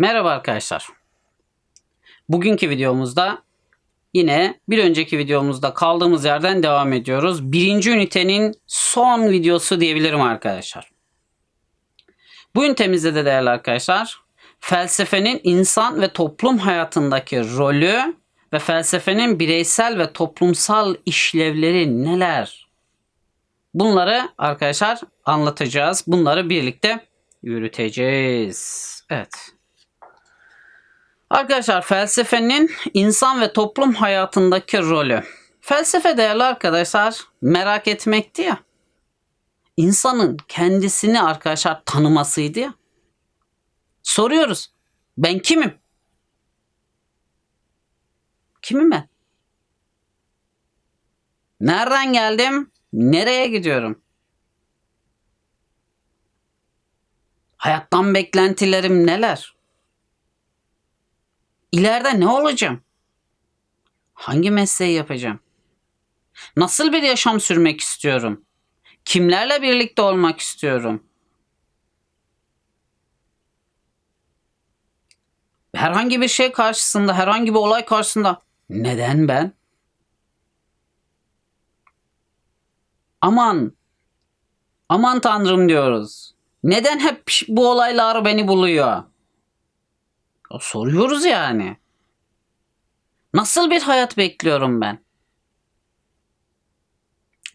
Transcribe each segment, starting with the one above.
Merhaba arkadaşlar. Bugünkü videomuzda yine bir önceki videomuzda kaldığımız yerden devam ediyoruz. Birinci ünitenin son videosu diyebilirim arkadaşlar. Bu ünitemizde de değerli arkadaşlar felsefenin insan ve toplum hayatındaki rolü ve felsefenin bireysel ve toplumsal işlevleri neler? Bunları arkadaşlar anlatacağız. Bunları birlikte yürüteceğiz. Evet. Arkadaşlar felsefenin insan ve toplum hayatındaki rolü. Felsefe değerli arkadaşlar merak etmekti ya. İnsanın kendisini arkadaşlar tanımasıydı ya. Soruyoruz. Ben kimim? Kimim ben? Nereden geldim? Nereye gidiyorum? Hayattan beklentilerim neler? İleride ne olacağım? Hangi mesleği yapacağım? Nasıl bir yaşam sürmek istiyorum? Kimlerle birlikte olmak istiyorum? Herhangi bir şey karşısında, herhangi bir olay karşısında neden ben? Aman, aman tanrım diyoruz. Neden hep bu olaylar beni buluyor? Soruyoruz yani. Nasıl bir hayat bekliyorum ben?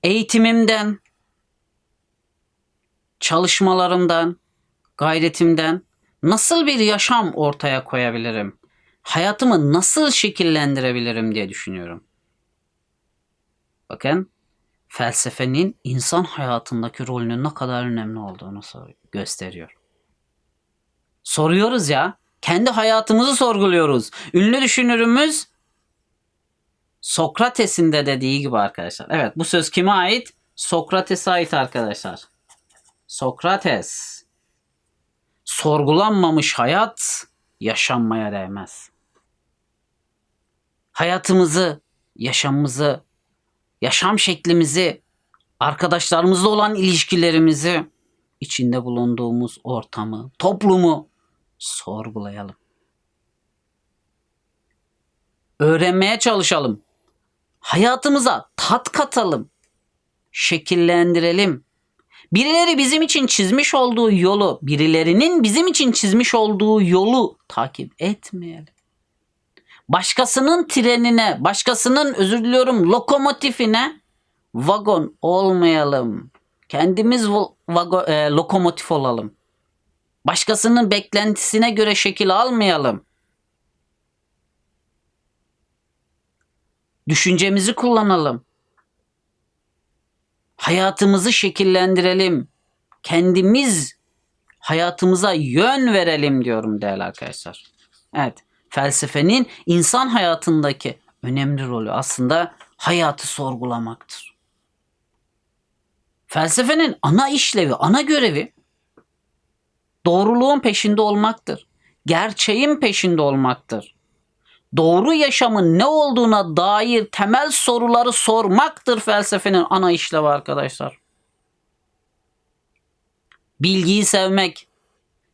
Eğitimimden, çalışmalarımdan, gayretimden nasıl bir yaşam ortaya koyabilirim? Hayatımı nasıl şekillendirebilirim diye düşünüyorum. Bakın felsefenin insan hayatındaki rolünün ne kadar önemli olduğunu gösteriyor. Soruyoruz ya, kendi hayatımızı sorguluyoruz. Ünlü düşünürümüz Sokrates'in de dediği gibi arkadaşlar. Evet bu söz kime ait? Sokrates'e ait arkadaşlar. Sokrates. Sorgulanmamış hayat yaşanmaya değmez. Hayatımızı, yaşamımızı, yaşam şeklimizi, arkadaşlarımızla olan ilişkilerimizi, içinde bulunduğumuz ortamı, toplumu sorgulayalım. Öğrenmeye çalışalım. Hayatımıza tat katalım. Şekillendirelim. Birileri bizim için çizmiş olduğu yolu, birilerinin bizim için çizmiş olduğu yolu takip etmeyelim. Başkasının trenine, başkasının özür diliyorum lokomotifine vagon olmayalım. Kendimiz vago, e, lokomotif olalım. Başkasının beklentisine göre şekil almayalım. Düşüncemizi kullanalım. Hayatımızı şekillendirelim. Kendimiz hayatımıza yön verelim diyorum değerli arkadaşlar. Evet, felsefenin insan hayatındaki önemli rolü aslında hayatı sorgulamaktır. Felsefenin ana işlevi, ana görevi doğruluğun peşinde olmaktır. Gerçeğin peşinde olmaktır. Doğru yaşamın ne olduğuna dair temel soruları sormaktır felsefenin ana işlevi arkadaşlar. Bilgiyi sevmek,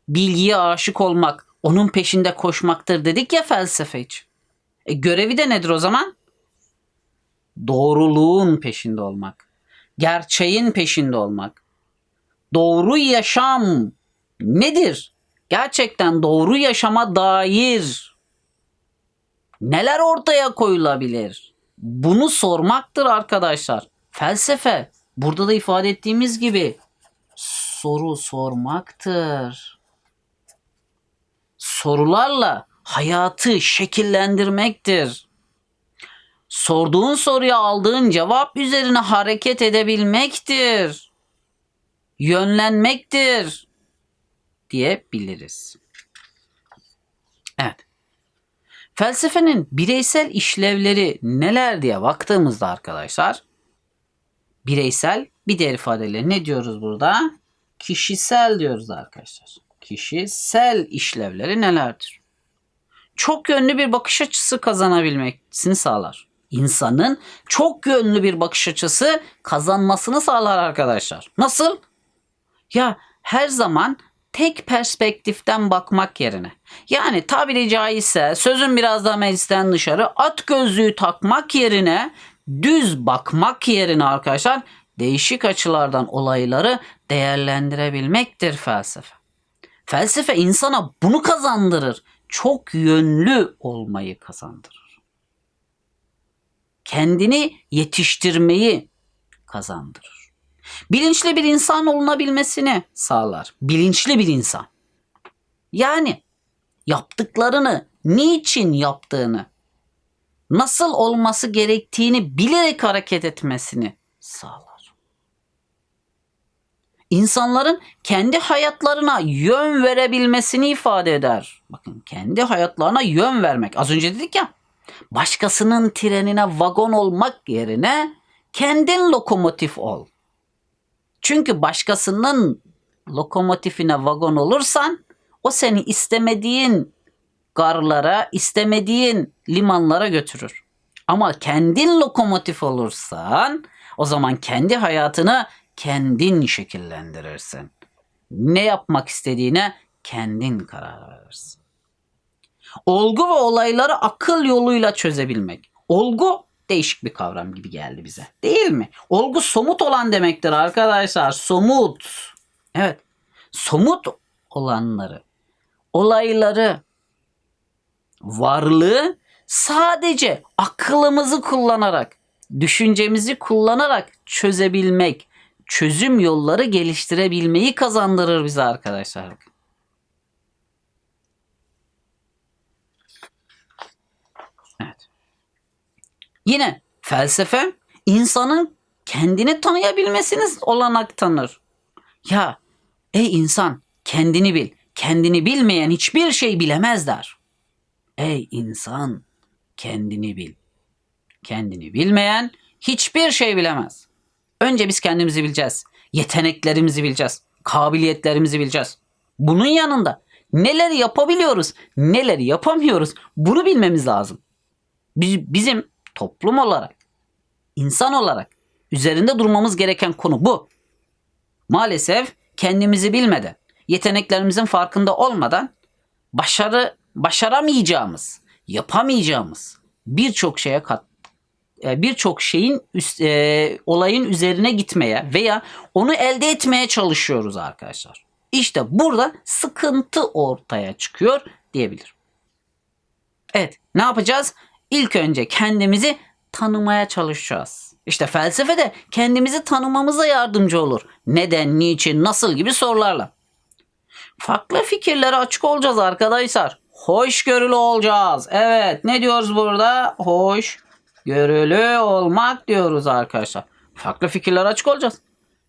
bilgiye aşık olmak, onun peşinde koşmaktır dedik ya felsefe. E görevi de nedir o zaman? Doğruluğun peşinde olmak. Gerçeğin peşinde olmak. Doğru yaşam nedir? Gerçekten doğru yaşama dair neler ortaya koyulabilir? Bunu sormaktır arkadaşlar. Felsefe burada da ifade ettiğimiz gibi soru sormaktır. Sorularla hayatı şekillendirmektir. Sorduğun soruya aldığın cevap üzerine hareket edebilmektir. Yönlenmektir diyebiliriz. Evet. Felsefenin bireysel işlevleri neler diye baktığımızda arkadaşlar bireysel bir diğer ifadeyle ne diyoruz burada? Kişisel diyoruz arkadaşlar. Kişisel işlevleri nelerdir? Çok yönlü bir bakış açısı kazanabilmesini sağlar. İnsanın çok yönlü bir bakış açısı kazanmasını sağlar arkadaşlar. Nasıl? Ya her zaman tek perspektiften bakmak yerine yani tabiri caizse sözün biraz daha meclisten dışarı at gözlüğü takmak yerine düz bakmak yerine arkadaşlar değişik açılardan olayları değerlendirebilmektir felsefe. Felsefe insana bunu kazandırır. Çok yönlü olmayı kazandırır. Kendini yetiştirmeyi kazandırır. Bilinçli bir insan olunabilmesini sağlar. Bilinçli bir insan. Yani yaptıklarını, niçin yaptığını, nasıl olması gerektiğini bilerek hareket etmesini sağlar. İnsanların kendi hayatlarına yön verebilmesini ifade eder. Bakın kendi hayatlarına yön vermek. Az önce dedik ya. Başkasının trenine vagon olmak yerine kendin lokomotif ol. Çünkü başkasının lokomotifine vagon olursan o seni istemediğin garlara, istemediğin limanlara götürür. Ama kendin lokomotif olursan o zaman kendi hayatını kendin şekillendirirsin. Ne yapmak istediğine kendin karar verirsin. Olgu ve olayları akıl yoluyla çözebilmek. Olgu değişik bir kavram gibi geldi bize. Değil mi? Olgu somut olan demektir arkadaşlar. Somut. Evet. Somut olanları, olayları, varlığı sadece aklımızı kullanarak, düşüncemizi kullanarak çözebilmek, çözüm yolları geliştirebilmeyi kazandırır bize arkadaşlar. Evet. Yine felsefe insanın kendini tanıyabilmesini olanak tanır. Ya ey insan kendini bil. Kendini bilmeyen hiçbir şey bilemez der. Ey insan kendini bil. Kendini bilmeyen hiçbir şey bilemez. Önce biz kendimizi bileceğiz. Yeteneklerimizi bileceğiz. Kabiliyetlerimizi bileceğiz. Bunun yanında neleri yapabiliyoruz, neleri yapamıyoruz bunu bilmemiz lazım. Biz, bizim toplum olarak, insan olarak üzerinde durmamız gereken konu bu. Maalesef kendimizi bilmeden, yeteneklerimizin farkında olmadan başarı başaramayacağımız, yapamayacağımız birçok şeye kat e, birçok şeyin üst, e, olayın üzerine gitmeye veya onu elde etmeye çalışıyoruz arkadaşlar. İşte burada sıkıntı ortaya çıkıyor diyebilirim. Evet, ne yapacağız? İlk önce kendimizi tanımaya çalışacağız. İşte felsefe de kendimizi tanımamıza yardımcı olur. Neden, niçin, nasıl gibi sorularla. Farklı fikirlere açık olacağız arkadaşlar. Hoşgörülü olacağız. Evet, ne diyoruz burada? Hoş görülü olmak diyoruz arkadaşlar. Farklı fikirler açık olacağız.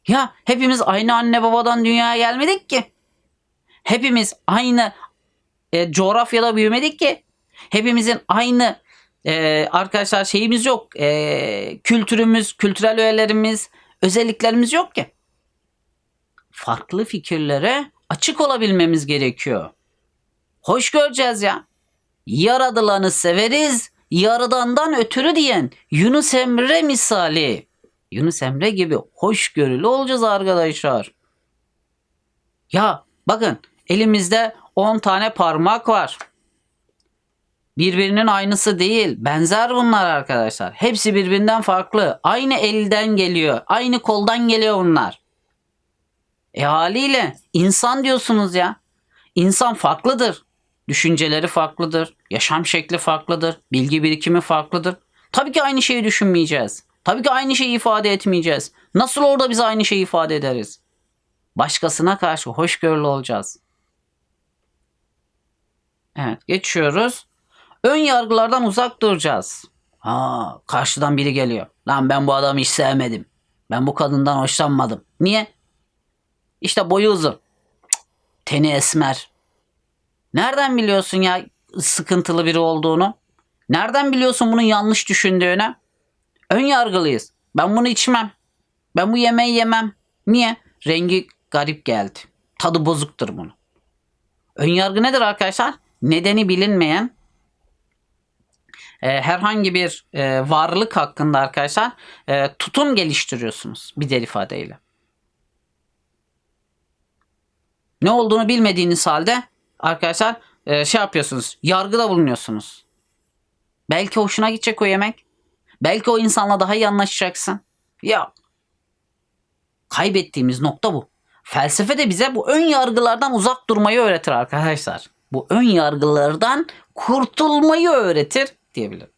Ya hepimiz aynı anne babadan dünyaya gelmedik ki. Hepimiz aynı e, coğrafyada büyümedik ki. Hepimizin aynı e, arkadaşlar şeyimiz yok. E, kültürümüz, kültürel öğelerimiz, özelliklerimiz yok ki. Farklı fikirlere açık olabilmemiz gerekiyor. Hoş göreceğiz ya. Yaradılanı severiz, yaradandan ötürü diyen Yunus Emre misali. Yunus Emre gibi hoşgörülü olacağız arkadaşlar. Ya bakın elimizde 10 tane parmak var. Birbirinin aynısı değil. Benzer bunlar arkadaşlar. Hepsi birbirinden farklı. Aynı elden geliyor. Aynı koldan geliyor bunlar. E haliyle insan diyorsunuz ya. İnsan farklıdır. Düşünceleri farklıdır. Yaşam şekli farklıdır. Bilgi birikimi farklıdır. Tabii ki aynı şeyi düşünmeyeceğiz. Tabii ki aynı şeyi ifade etmeyeceğiz. Nasıl orada biz aynı şeyi ifade ederiz? Başkasına karşı hoşgörülü olacağız. Evet geçiyoruz. Ön yargılardan uzak duracağız. Ha, karşıdan biri geliyor. Lan ben bu adamı hiç sevmedim. Ben bu kadından hoşlanmadım. Niye? İşte boyu uzun. Teni esmer. Nereden biliyorsun ya sıkıntılı biri olduğunu? Nereden biliyorsun bunun yanlış düşündüğünü? Ön yargılıyız. Ben bunu içmem. Ben bu yemeği yemem. Niye? Rengi garip geldi. Tadı bozuktur bunun. Ön yargı nedir arkadaşlar? Nedeni bilinmeyen e, herhangi bir e, varlık hakkında arkadaşlar e, tutum geliştiriyorsunuz bir diğer ifadeyle. Ne olduğunu bilmediğiniz halde arkadaşlar e, şey yapıyorsunuz. Yargıda bulunuyorsunuz. Belki hoşuna gidecek o yemek. Belki o insanla daha iyi anlaşacaksın. Ya kaybettiğimiz nokta bu. Felsefe de bize bu ön yargılardan uzak durmayı öğretir arkadaşlar. Bu ön yargılardan kurtulmayı öğretir diyebilirim.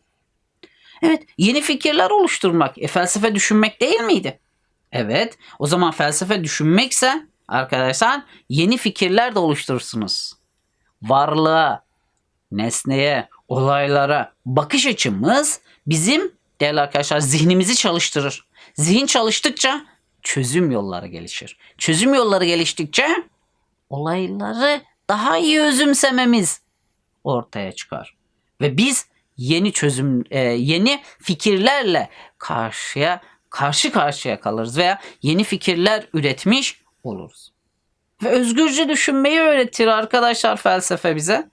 Evet, yeni fikirler oluşturmak. E, felsefe düşünmek değil miydi? Evet, o zaman felsefe düşünmekse arkadaşlar yeni fikirler de oluşturursunuz. Varlığa, nesneye, olaylara bakış açımız bizim değerli arkadaşlar zihnimizi çalıştırır. Zihin çalıştıkça çözüm yolları gelişir. Çözüm yolları geliştikçe olayları daha iyi özümsememiz ortaya çıkar. Ve biz yeni çözüm e, yeni fikirlerle karşıya karşı karşıya kalırız veya yeni fikirler üretmiş oluruz. Ve özgürce düşünmeyi öğretir arkadaşlar felsefe bize.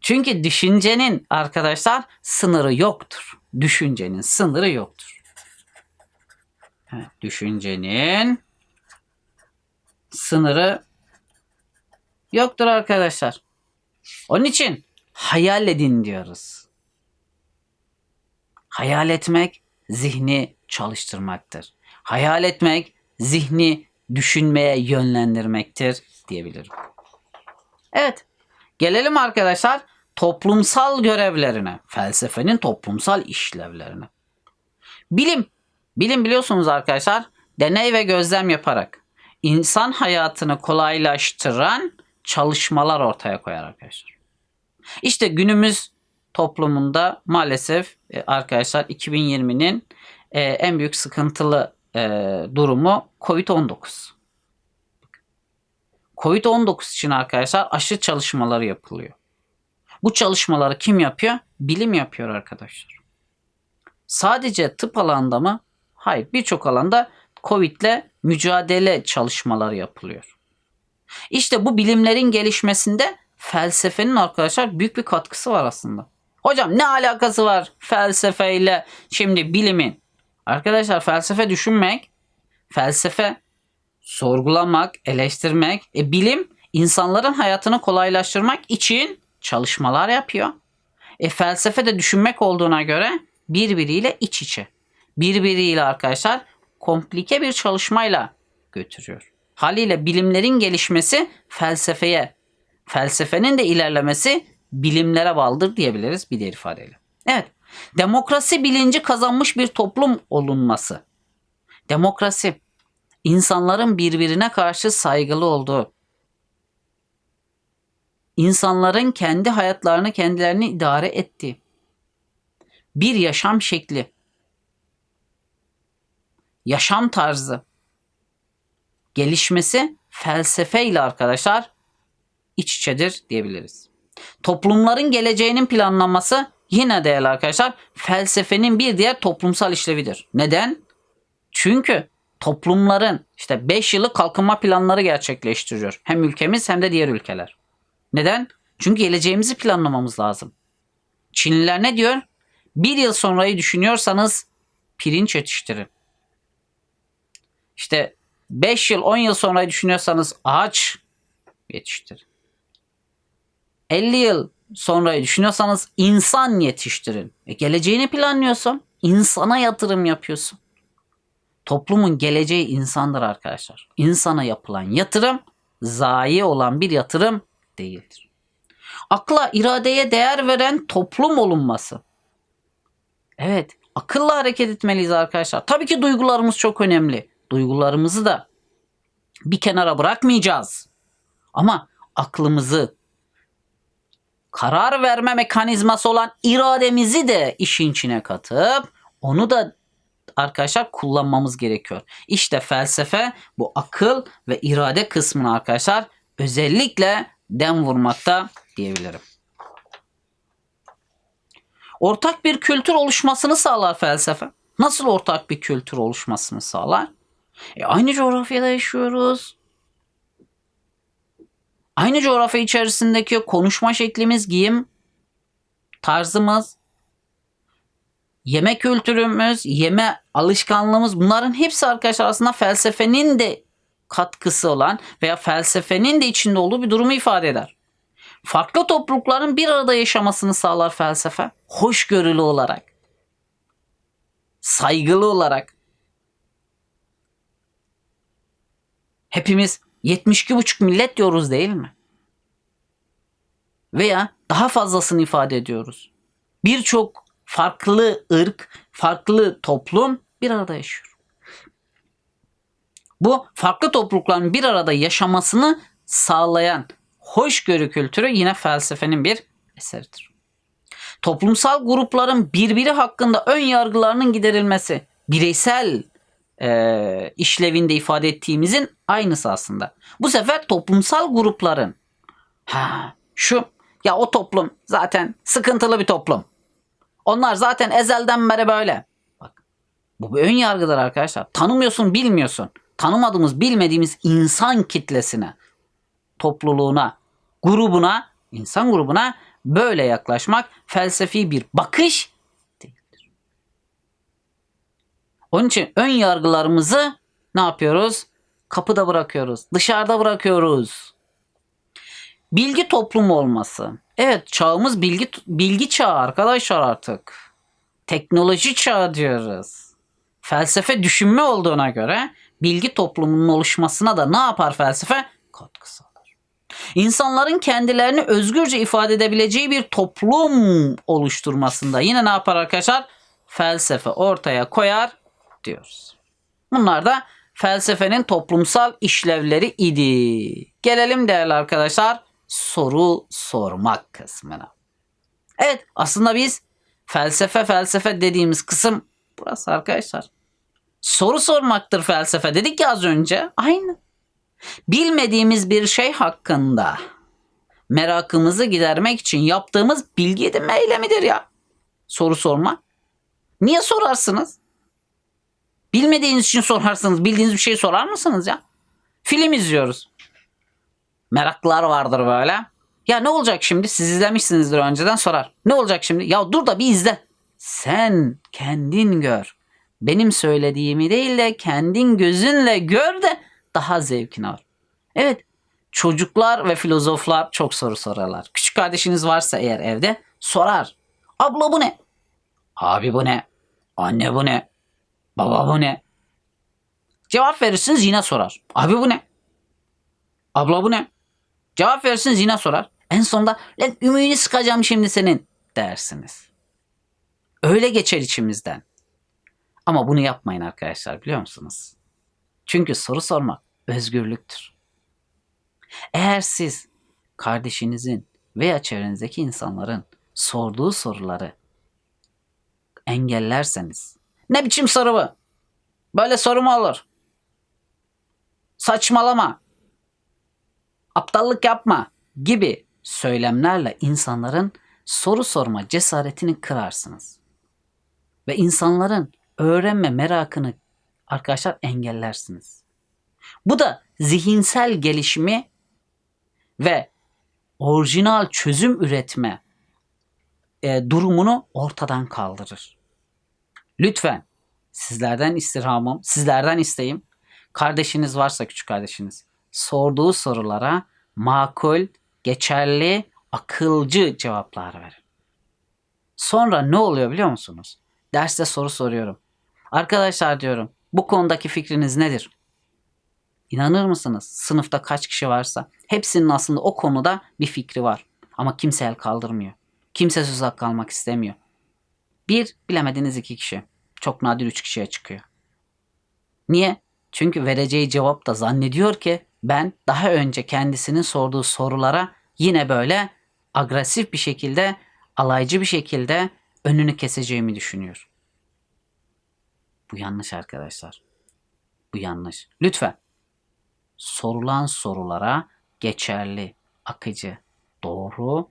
Çünkü düşüncenin arkadaşlar sınırı yoktur. Düşüncenin sınırı yoktur. Evet, düşüncenin sınırı yoktur arkadaşlar. Onun için hayal edin diyoruz. Hayal etmek zihni çalıştırmaktır. Hayal etmek zihni düşünmeye yönlendirmektir diyebilirim. Evet. Gelelim arkadaşlar toplumsal görevlerine, felsefenin toplumsal işlevlerine. Bilim, bilim biliyorsunuz arkadaşlar deney ve gözlem yaparak insan hayatını kolaylaştıran çalışmalar ortaya koyar arkadaşlar. İşte günümüz toplumunda maalesef e, arkadaşlar 2020'nin e, en büyük sıkıntılı e, durumu COVID-19. Covid-19 için arkadaşlar aşı çalışmaları yapılıyor. Bu çalışmaları kim yapıyor? Bilim yapıyor arkadaşlar. Sadece tıp alanda mı? Hayır. Birçok alanda Covid'le mücadele çalışmaları yapılıyor. İşte bu bilimlerin gelişmesinde felsefenin arkadaşlar büyük bir katkısı var aslında. Hocam ne alakası var felsefeyle şimdi bilimin? Arkadaşlar felsefe düşünmek, felsefe sorgulamak, eleştirmek, e, bilim insanların hayatını kolaylaştırmak için çalışmalar yapıyor. E, felsefe de düşünmek olduğuna göre birbiriyle iç içe. Birbiriyle arkadaşlar komplike bir çalışmayla götürüyor. Haliyle bilimlerin gelişmesi felsefeye, felsefenin de ilerlemesi bilimlere bağlıdır diyebiliriz bir diğer ifadeyle. Evet. Demokrasi bilinci kazanmış bir toplum olunması. Demokrasi insanların birbirine karşı saygılı olduğu, insanların kendi hayatlarını kendilerini idare ettiği bir yaşam şekli, yaşam tarzı gelişmesi felsefeyle arkadaşlar iç içedir diyebiliriz. Toplumların geleceğinin planlanması yine değerli arkadaşlar felsefenin bir diğer toplumsal işlevidir. Neden? Çünkü toplumların işte 5 yıllık kalkınma planları gerçekleştiriyor. Hem ülkemiz hem de diğer ülkeler. Neden? Çünkü geleceğimizi planlamamız lazım. Çinliler ne diyor? Bir yıl sonrayı düşünüyorsanız pirinç yetiştirin. İşte 5 yıl 10 yıl sonrayı düşünüyorsanız ağaç yetiştirin. 50 yıl sonrayı düşünüyorsanız insan yetiştirin. E geleceğini planlıyorsun. insana yatırım yapıyorsun. Toplumun geleceği insandır arkadaşlar. İnsana yapılan yatırım zayi olan bir yatırım değildir. Akla, iradeye değer veren toplum olunması. Evet, akılla hareket etmeliyiz arkadaşlar. Tabii ki duygularımız çok önemli. Duygularımızı da bir kenara bırakmayacağız. Ama aklımızı, karar verme mekanizması olan irademizi de işin içine katıp onu da arkadaşlar kullanmamız gerekiyor. İşte felsefe bu akıl ve irade kısmını arkadaşlar özellikle dem vurmakta diyebilirim. Ortak bir kültür oluşmasını sağlar felsefe. Nasıl ortak bir kültür oluşmasını sağlar? E aynı coğrafyada yaşıyoruz. Aynı coğrafya içerisindeki konuşma şeklimiz, giyim tarzımız, yeme kültürümüz, yeme alışkanlığımız bunların hepsi arkadaşlar aslında felsefenin de katkısı olan veya felsefenin de içinde olduğu bir durumu ifade eder. Farklı toplulukların bir arada yaşamasını sağlar felsefe. Hoşgörülü olarak, saygılı olarak. Hepimiz 72,5 millet diyoruz değil mi? Veya daha fazlasını ifade ediyoruz. Birçok farklı ırk, farklı toplum bir arada yaşıyor. Bu farklı toplulukların bir arada yaşamasını sağlayan hoşgörü kültürü yine felsefenin bir eseridir. Toplumsal grupların birbiri hakkında ön yargılarının giderilmesi, bireysel e, işlevinde ifade ettiğimizin aynısı aslında. Bu sefer toplumsal grupların ha şu ya o toplum zaten sıkıntılı bir toplum. Onlar zaten ezelden beri böyle. Bak bu bir ön yargıdır arkadaşlar. Tanımıyorsun, bilmiyorsun. Tanımadığımız, bilmediğimiz insan kitlesine, topluluğuna, grubuna, insan grubuna böyle yaklaşmak felsefi bir bakış değildir. Onun için ön yargılarımızı ne yapıyoruz? Kapıda bırakıyoruz, dışarıda bırakıyoruz. Bilgi toplumu olması. Evet çağımız bilgi bilgi çağı arkadaşlar artık. Teknoloji çağı diyoruz. Felsefe düşünme olduğuna göre bilgi toplumunun oluşmasına da ne yapar felsefe? Katkı sağlar. İnsanların kendilerini özgürce ifade edebileceği bir toplum oluşturmasında yine ne yapar arkadaşlar? Felsefe ortaya koyar diyoruz. Bunlar da felsefenin toplumsal işlevleri idi. Gelelim değerli arkadaşlar soru sormak kısmına. Evet aslında biz felsefe felsefe dediğimiz kısım burası arkadaşlar. Soru sormaktır felsefe dedik ya az önce. Aynı. Bilmediğimiz bir şey hakkında merakımızı gidermek için yaptığımız bilgi edinme eylemidir ya. Soru sorma. Niye sorarsınız? Bilmediğiniz için sorarsınız. Bildiğiniz bir şey sorar mısınız ya? Film izliyoruz. Meraklılar vardır böyle. Ya ne olacak şimdi? Siz izlemişsinizdir önceden sorar. Ne olacak şimdi? Ya dur da bir izle. Sen kendin gör. Benim söylediğimi değil de kendin gözünle gör de daha zevkini al. Evet çocuklar ve filozoflar çok soru sorarlar. Küçük kardeşiniz varsa eğer evde sorar. Abla bu ne? Abi bu ne? Anne bu ne? Baba bu ne? Cevap verirsiniz yine sorar. Abi bu ne? Abla bu ne? Cevap verirsiniz yine sorar. En sonunda lan ümüğünü sıkacağım şimdi senin dersiniz. Öyle geçer içimizden. Ama bunu yapmayın arkadaşlar biliyor musunuz? Çünkü soru sormak özgürlüktür. Eğer siz kardeşinizin veya çevrenizdeki insanların sorduğu soruları engellerseniz ne biçim bu? Böyle soru mu olur? Saçmalama. Aptallık yapma gibi söylemlerle insanların soru sorma cesaretini kırarsınız. Ve insanların öğrenme merakını arkadaşlar engellersiniz. Bu da zihinsel gelişimi ve orijinal çözüm üretme e, durumunu ortadan kaldırır. Lütfen sizlerden istirhamım, sizlerden isteğim kardeşiniz varsa küçük kardeşiniz sorduğu sorulara makul, geçerli, akılcı cevaplar verin. Sonra ne oluyor biliyor musunuz? Derste soru soruyorum. Arkadaşlar diyorum bu konudaki fikriniz nedir? İnanır mısınız? Sınıfta kaç kişi varsa hepsinin aslında o konuda bir fikri var. Ama kimse el kaldırmıyor. Kimse söz hakkı almak istemiyor. Bir, bilemediniz iki kişi. Çok nadir üç kişiye çıkıyor. Niye? Çünkü vereceği cevap da zannediyor ki ben daha önce kendisinin sorduğu sorulara yine böyle agresif bir şekilde, alaycı bir şekilde önünü keseceğimi düşünüyor. Bu yanlış arkadaşlar. Bu yanlış. Lütfen sorulan sorulara geçerli, akıcı, doğru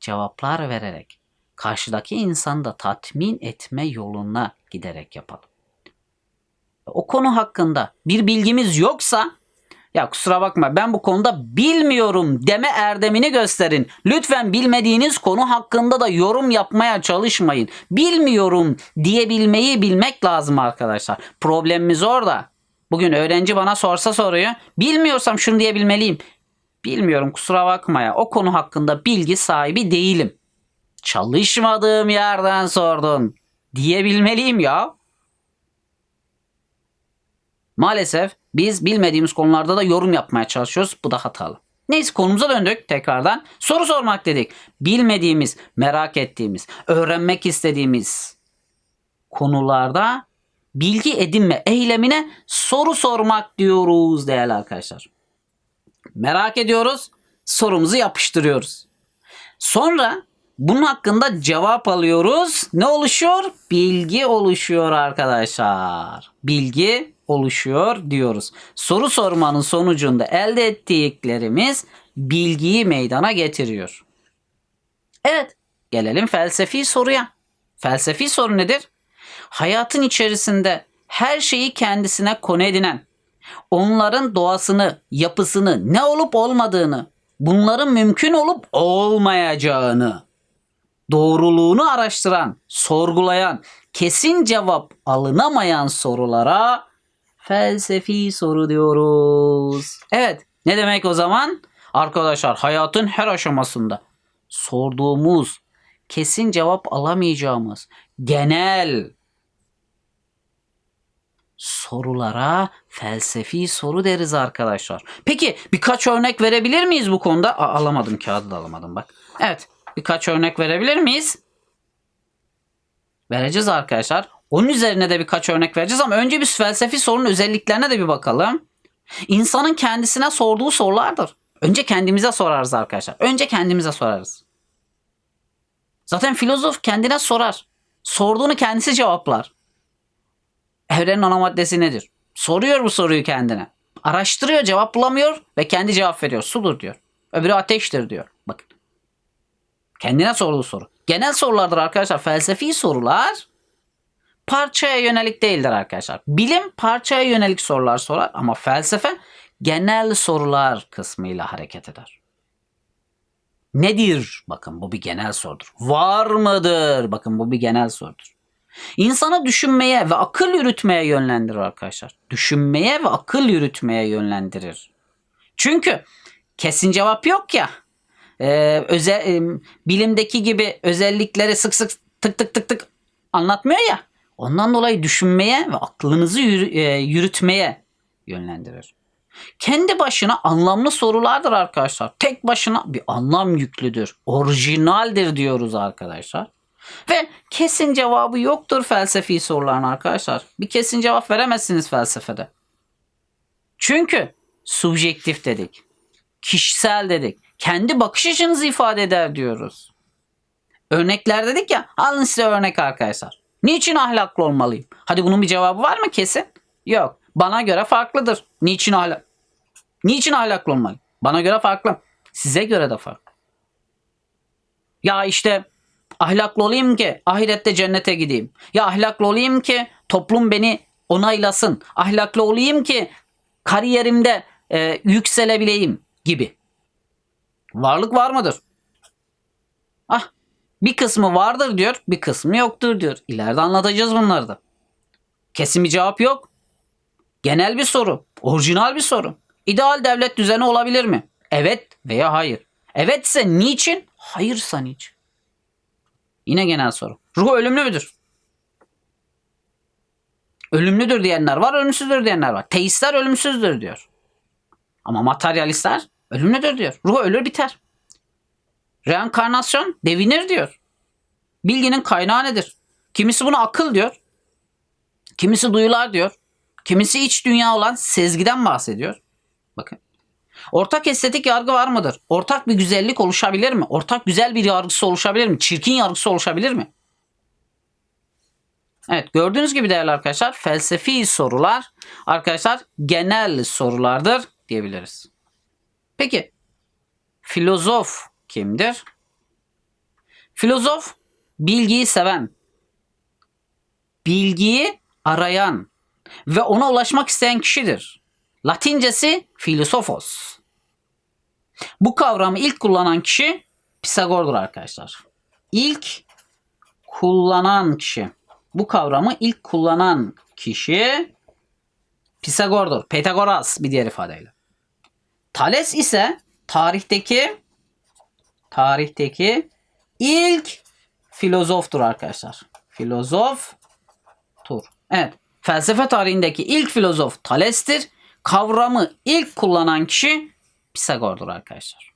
cevaplar vererek karşıdaki insanı da tatmin etme yoluna giderek yapalım. O konu hakkında bir bilgimiz yoksa ya kusura bakma ben bu konuda bilmiyorum deme erdemini gösterin. Lütfen bilmediğiniz konu hakkında da yorum yapmaya çalışmayın. Bilmiyorum diyebilmeyi bilmek lazım arkadaşlar. Problemimiz orada. Bugün öğrenci bana sorsa soruyu bilmiyorsam şunu diyebilmeliyim. Bilmiyorum kusura bakma ya o konu hakkında bilgi sahibi değilim. Çalışmadığım yerden sordun diyebilmeliyim ya. Maalesef biz bilmediğimiz konularda da yorum yapmaya çalışıyoruz. Bu da hatalı. Neyse konumuza döndük tekrardan. Soru sormak dedik. Bilmediğimiz, merak ettiğimiz, öğrenmek istediğimiz konularda bilgi edinme eylemine soru sormak diyoruz değerli arkadaşlar. Merak ediyoruz, sorumuzu yapıştırıyoruz. Sonra bunun hakkında cevap alıyoruz. Ne oluşuyor? Bilgi oluşuyor arkadaşlar. Bilgi oluşuyor diyoruz. Soru sormanın sonucunda elde ettiklerimiz bilgiyi meydana getiriyor. Evet, gelelim felsefi soruya. Felsefi soru nedir? Hayatın içerisinde her şeyi kendisine konu edinen, onların doğasını, yapısını, ne olup olmadığını, bunların mümkün olup olmayacağını, doğruluğunu araştıran, sorgulayan, kesin cevap alınamayan sorulara felsefi soru diyoruz. Evet, ne demek o zaman? Arkadaşlar hayatın her aşamasında sorduğumuz, kesin cevap alamayacağımız, genel sorulara felsefi soru deriz arkadaşlar. Peki birkaç örnek verebilir miyiz bu konuda? Aa, alamadım kağıdı da alamadım bak. Evet birkaç örnek verebilir miyiz? Vereceğiz arkadaşlar. Onun üzerine de birkaç örnek vereceğiz ama önce biz felsefi sorunun özelliklerine de bir bakalım. İnsanın kendisine sorduğu sorulardır. Önce kendimize sorarız arkadaşlar. Önce kendimize sorarız. Zaten filozof kendine sorar. Sorduğunu kendisi cevaplar. Evrenin ana maddesi nedir? Soruyor bu soruyu kendine. Araştırıyor, cevap bulamıyor ve kendi cevap veriyor. Sudur diyor. Öbürü ateştir diyor. Kendine sorduğu soru. Genel sorulardır arkadaşlar. Felsefi sorular parçaya yönelik değildir arkadaşlar. Bilim parçaya yönelik sorular sorar ama felsefe genel sorular kısmıyla hareket eder. Nedir? Bakın bu bir genel sorudur. Var mıdır? Bakın bu bir genel sorudur. İnsanı düşünmeye ve akıl yürütmeye yönlendirir arkadaşlar. Düşünmeye ve akıl yürütmeye yönlendirir. Çünkü kesin cevap yok ya. Ee, özel, e, bilimdeki gibi özellikleri sık sık tık tık tık tık anlatmıyor ya. Ondan dolayı düşünmeye ve aklınızı yürü- e, yürütmeye yönlendirir. Kendi başına anlamlı sorulardır arkadaşlar. Tek başına bir anlam yüklüdür. Orijinaldir diyoruz arkadaşlar. Ve kesin cevabı yoktur felsefi soruların arkadaşlar. Bir kesin cevap veremezsiniz felsefede. Çünkü subjektif dedik. Kişisel dedik. Kendi bakış açınızı ifade eder diyoruz. Örnekler dedik ya. Alın size örnek arkadaşlar. Niçin ahlaklı olmalıyım? Hadi bunun bir cevabı var mı kesin? Yok. Bana göre farklıdır. Niçin ahlak? Niçin ahlaklı olmalıyım? Bana göre farklı. Size göre de farklı. Ya işte ahlaklı olayım ki ahirette cennete gideyim. Ya ahlaklı olayım ki toplum beni onaylasın. Ahlaklı olayım ki kariyerimde e, yükselebileyim gibi. Varlık var mıdır? Ah bir kısmı vardır diyor, bir kısmı yoktur diyor. İleride anlatacağız bunları da. Kesin bir cevap yok. Genel bir soru, orijinal bir soru. İdeal devlet düzeni olabilir mi? Evet veya hayır. Evetse niçin? Hayırsa niçin? Yine genel soru. Ruh ölümlü müdür? Ölümlüdür diyenler var, ölümsüzdür diyenler var. Teistler ölümsüzdür diyor. Ama materyalistler ölümlüdür diyor. Ruh ölür biter. Reenkarnasyon devinir diyor. Bilginin kaynağı nedir? Kimisi buna akıl diyor. Kimisi duyular diyor. Kimisi iç dünya olan sezgiden bahsediyor. Bakın. Ortak estetik yargı var mıdır? Ortak bir güzellik oluşabilir mi? Ortak güzel bir yargısı oluşabilir mi? Çirkin yargısı oluşabilir mi? Evet gördüğünüz gibi değerli arkadaşlar felsefi sorular arkadaşlar genel sorulardır diyebiliriz. Peki filozof kimdir? Filozof bilgiyi seven, bilgiyi arayan ve ona ulaşmak isteyen kişidir. Latincesi filosofos. Bu kavramı ilk kullanan kişi Pisagor'dur arkadaşlar. İlk kullanan kişi. Bu kavramı ilk kullanan kişi Pisagor'dur. Pythagoras bir diğer ifadeyle. Thales ise tarihteki tarihteki ilk filozoftur arkadaşlar. Filozoftur. Evet. Felsefe tarihindeki ilk filozof Thales'tir. Kavramı ilk kullanan kişi Pisagor'dur arkadaşlar.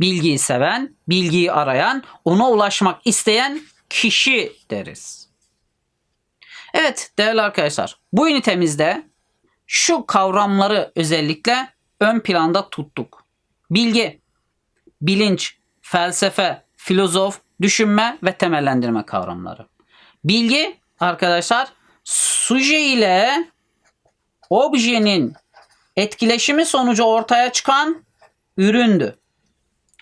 Bilgiyi seven, bilgiyi arayan, ona ulaşmak isteyen kişi deriz. Evet değerli arkadaşlar bu ünitemizde şu kavramları özellikle ön planda tuttuk. Bilgi, bilinç, felsefe, filozof, düşünme ve temellendirme kavramları. Bilgi arkadaşlar suje ile objenin etkileşimi sonucu ortaya çıkan üründü.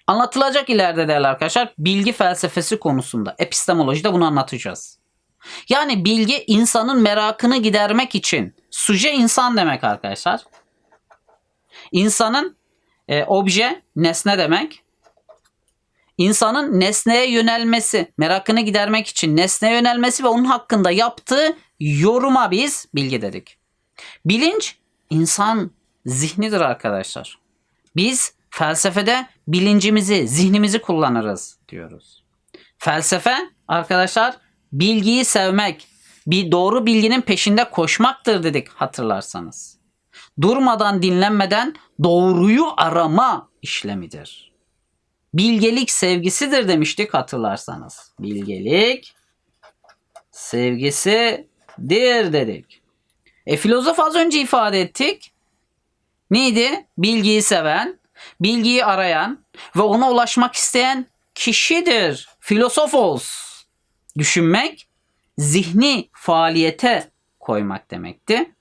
Anlatılacak ileride değerli arkadaşlar bilgi felsefesi konusunda epistemolojide bunu anlatacağız. Yani bilgi insanın merakını gidermek için suje insan demek arkadaşlar. İnsanın e, obje nesne demek. İnsanın nesneye yönelmesi, merakını gidermek için nesneye yönelmesi ve onun hakkında yaptığı yoruma biz bilgi dedik. Bilinç insan zihnidir arkadaşlar. Biz felsefede bilincimizi, zihnimizi kullanırız diyoruz. Felsefe arkadaşlar bilgiyi sevmek, bir doğru bilginin peşinde koşmaktır dedik hatırlarsanız. Durmadan dinlenmeden doğruyu arama işlemidir. Bilgelik sevgisidir demiştik hatırlarsanız. Bilgelik sevgisidir dedik. E filozof az önce ifade ettik. Neydi? Bilgiyi seven, bilgiyi arayan ve ona ulaşmak isteyen kişidir. Filosofos. Düşünmek, zihni faaliyete koymak demekti.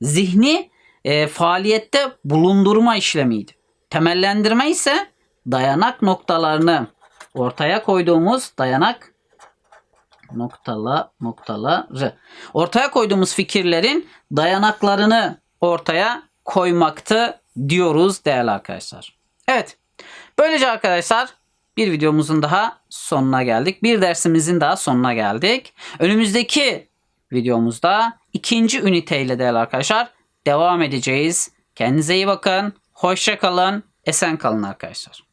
Zihni e, faaliyette bulundurma işlemiydi. Temellendirme ise dayanak noktalarını ortaya koyduğumuz dayanak noktala noktaları ortaya koyduğumuz fikirlerin dayanaklarını ortaya koymaktı diyoruz değerli arkadaşlar. Evet. Böylece arkadaşlar bir videomuzun daha sonuna geldik. Bir dersimizin daha sonuna geldik. Önümüzdeki videomuzda ikinci üniteyle değerli arkadaşlar devam edeceğiz. Kendinize iyi bakın. Hoşça kalın. Esen kalın arkadaşlar.